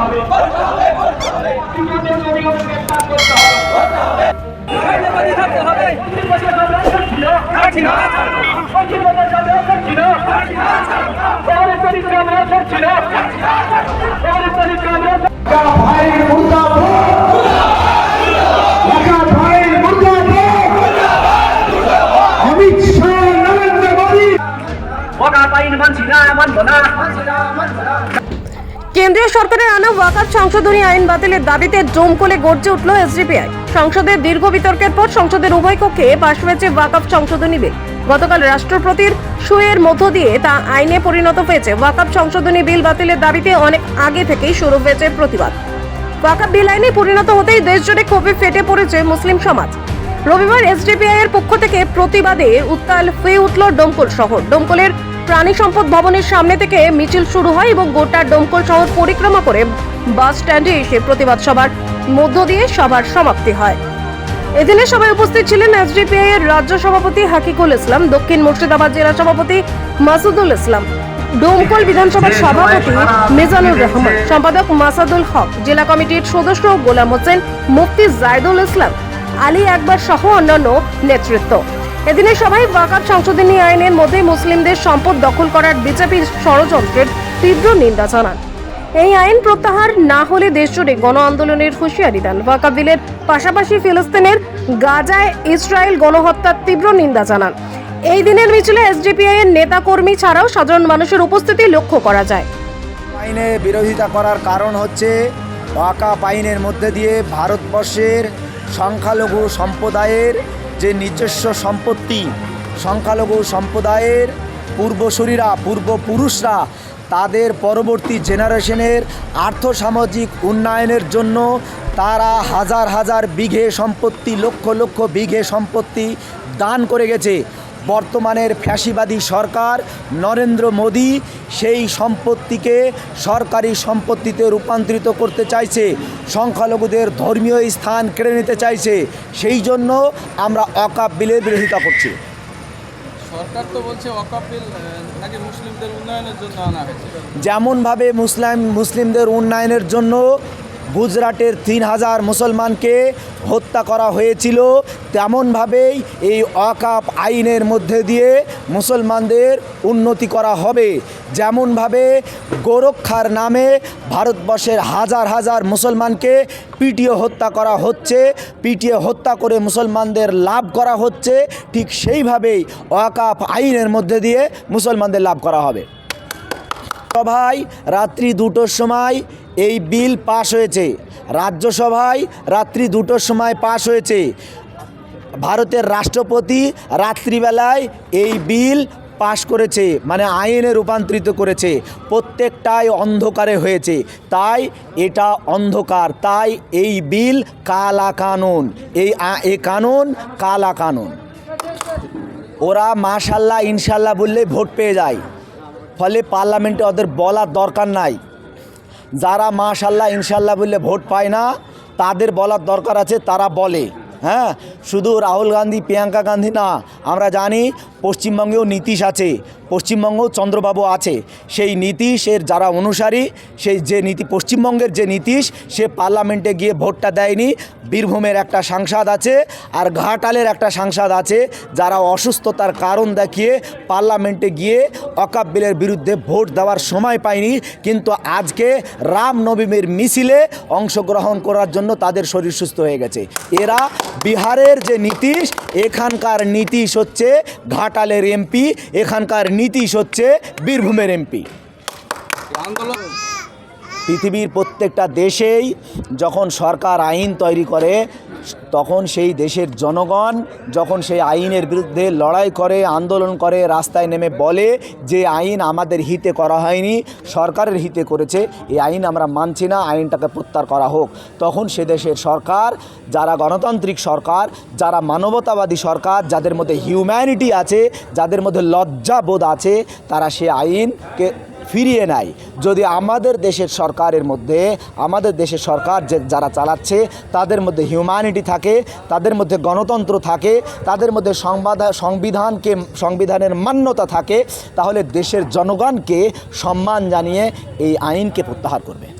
হবে। তৃতীয় অভিযোগে গ্রেফতার করতে হবে ভাইয়ের মুর্দাবাদ। ঢাকা ভাইয়ের মুর্দাবাদ। অমিত শাহ নরেন্দ্র মোদী। ওয়াকাফ আইন মানছি না মানবো না। কেন্দ্রীয় সরকারের আনা ওয়াকাত সংশোধনী আইন বাতিলের দাবিতে জমকলে গর্জে উঠল এসডিপিআই। সংসদের দীর্ঘ বিতর্কের পর সংসদের উভয় কক্ষে পাশ হয়েছে ওয়াকাফ সংশোধনী বিল। গতকাল রাষ্ট্রপতির সুয়ের মধ্য দিয়ে তা আইনে পরিণত হয়েছে। ওয়াকাফ সংশোধনী বিল বাতিলের দাবিতে অনেক আগে থেকেই শুরু হয়েছে প্রতিবাদ। ওয়াকাফ বিল আইনে পরিণত হতেই দেশজুড়ে ক্ষোভে ফেটে পড়েছে মুসলিম সমাজ। রবিবার এসডিপিআই এর পক্ষ থেকে প্রতিবাদে উত্তাল হয়ে উঠল ডোমকল শহর। ডোমকলের প্রাণী সম্পদ ভবনের সামনে থেকে মিছিল শুরু হয় এবং গোটা ডোমকল শহর পরিক্রমা করে বাস স্ট্যান্ডে এসে প্রতিবাদ সভার মধ্য দিয়ে সভার সমাপ্তি হয়। এদিনে সবাই উপস্থিত ছিলেন এসডিপিআই এর রাজ্য সভাপতি হাকিকুল ইসলাম দক্ষিণ মুর্শিদাবাদ জেলা সভাপতি মাসুদুল ইসলাম ডোমকল বিধানসভার সভাপতি মিজানুর রহমান সম্পাদক মাসাদুল হক জেলা কমিটির সদস্য গোলাম হোসেন মুফতি জায়দুল ইসলাম আলী একবার সহ অন্যান্য নেতৃত্ব। এদিনে সবাই ওয়াকাব সংশোধনী আইনের মধ্যে মুসলিমদের সম্পদ দখল করার বিজেপির ষড়যন্ত্রের তীব্র নিন্দা জানান। এই আইন প্রত্যাহার না হলে দেশজুড়ে গণ আন্দোলনের হুঁশিয়ারি দেন ওয়াকাব বিলের পাশাপাশি ফিলিস্তিনের গাজায় ইসরায়েল গণহত্যার তীব্র নিন্দা জানান। এই দিনের মিছিলে এসডিপিআই এর নেতাকর্মী ছাড়াও সাধারণ মানুষের উপস্থিতি লক্ষ্য করা যায়। আইনে বিরোধিতা করার কারণ হচ্ছে ওয়াকাপ আইনের মধ্যে দিয়ে ভারতবর্ষের সংখ্যালঘু সম্প্রদায়ের যে নিজস্ব সম্পত্তি সংখ্যালঘু সম্প্রদায়ের পূর্বসূরীরা, পূর্বপুরুষরা তাদের পরবর্তী জেনারেশনের আর্থসামাজিক উন্নয়নের জন্য তারা হাজার হাজার বিঘে সম্পত্তি, লক্ষ লক্ষ বিঘে সম্পত্তি দান করে গেছে। বর্তমানের ফ্যাসিবাদী সরকার নরেন্দ্র মোদী সেই সম্পত্তিকে সরকারি সম্পত্তিতে রূপান্তরিত করতে চাইছে সংখ্যালঘুদের ধর্মীয় স্থান কেড়ে নিতে চাইছে সেই জন্য আমরা অকাপ বিলের বিরোধিতা করছি। সরকার তো বলছে ওয়াকাফ নাকি মুসলিমদের উন্নয়নের জন্য আনা হয়েছে। যেমনভাবে মুসলিম মুসলিমদের উন্নয়নের জন্য গুজরাটের তিন হাজার মুসলমানকে হত্যা করা হয়েছিল। তেমনভাবেই এই অকাপ আইনের মধ্যে দিয়ে মুসলমানদের উন্নতি করা হবে। যেমনভাবে গোরক্ষার নামে ভারতবর্ষের হাজার হাজার মুসলমানকে পিটিয়ে হত্যা করা হচ্ছে, পিটিয়ে হত্যা করে মুসলমানদের লাভ করা হচ্ছে, ঠিক সেইভাবেই অকাপ আইনের মধ্যে দিয়ে মুসলমানদের লাভ করা হবে। সভায় রাত্রি দুটোর সময় এই বিল পাশ হয়েছে। রাজ্যসভায় রাত্রি দুটোর সময় পাশ হয়েছে। ভারতের রাষ্ট্রপতি রাত্রিবেলায় এই বিল পাশ করেছে মানে আইনে রূপান্তরিত করেছে। প্রত্যেকটাই অন্ধকারে হয়েছে। তাই এটা অন্ধকার। তাই এই বিল কালা কানুন। এই এই কানুন কালা কানুন। ওরা মাশাল্লাহ, ইনশাল্লাহ বললে ভোট পেয়ে যায়। ফলে পার্লামেন্টে ওদের বলার দরকার নাই। যারা মাশাল্লাহ ইনশাল্লাহ বললে ভোট পায় না তাদের বলার দরকার আছে তারা বলে। হ্যাঁ শুধু রাহুল গান্ধী, প্রিয়াঙ্কা গান্ধী না, আমরা জানি পশ্চিমবঙ্গেও নীতিশ আছে, পশ্চিমবঙ্গেও চন্দ্রবাবু আছে। সেই নীতিশের যারা অনুসারী, সেই যে নীতি, পশ্চিমবঙ্গের যে নীতিশ, সে পার্লামেন্টে গিয়ে ভোটটা দেয়নি। বীরভূমের একটা সাংসদ আছে আর ঘাটালের একটা সাংসদ আছে, যারা অসুস্থতার কারণ দেখিয়ে পার্লামেন্টে গিয়ে অকাপ বিলের বিরুদ্ধে ভোট দেওয়ার সময় পায়নি। কিন্তু আজকে রামনবমীর মিছিলে অংশগ্রহণ করার জন্য তাদের শরীর সুস্থ হয়ে গেছে। এরা বিহারের যে নীতিশ এখানকার নীতিশ হচ্ছে ঘাটালের এমপি এখানকার নীতিশ হচ্ছে বীরভূমের এমপি। আন্দোলন। পৃথিবীর প্রত্যেকটা দেশেই যখন সরকার আইন তৈরি করে, তখন সেই দেশের জনগণ যখন সেই আইনের বিরুদ্ধে লড়াই করে, আন্দোলন করে, রাস্তায় নেমে বলে যে আইন আমাদের হিতে করা হয়নি, সরকারের হিতে করেছে, এই আইন আমরা মানছি না, আইনটাকে প্রত্যাহার করা হোক। তখন সে দেশের সরকার, যারা গণতান্ত্রিক সরকার, যারা মানবতাবাদী সরকার, যাদের মধ্যে হিউম্যানিটি আছে, যাদের মধ্যে লজ্জাবোধ আছে, তারা সে আইনকে ফিরিয়ে নেয়। যদি আমাদের দেশের সরকারের মধ্যে, আমাদের দেশের সরকার যে যারা চালাচ্ছে, তাদের মধ্যে হিউম্যানিটি থাকে, তাদের মধ্যে গণতন্ত্র থাকে, তাদের মধ্যে সংবাদ, সংবিধানকে, সংবিধানের মান্যতা থাকে, তাহলে দেশের জনগণকে সম্মান জানিয়ে এই আইনকে প্রত্যাহার করবে।